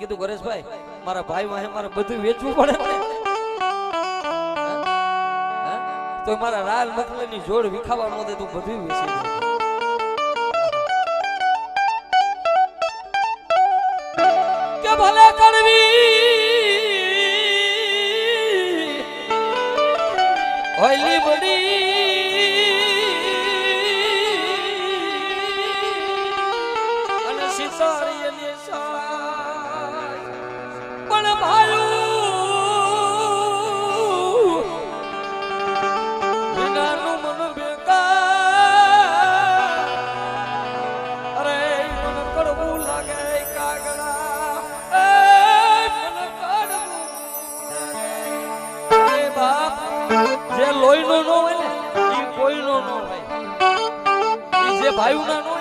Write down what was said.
કીધું ગરેશભાઈ મારા ભાઈ વાહે મારે બધું વેચવું પડે? તો મારા લાલ મખમલની જોડ વિખાવા નો તું બધું વેચી કે ભલે કડવી અને સિતારી સાય જે લોહીનો નો હોય ને એ કોઈનો નો હોય. એ જે ભાઈઓના નો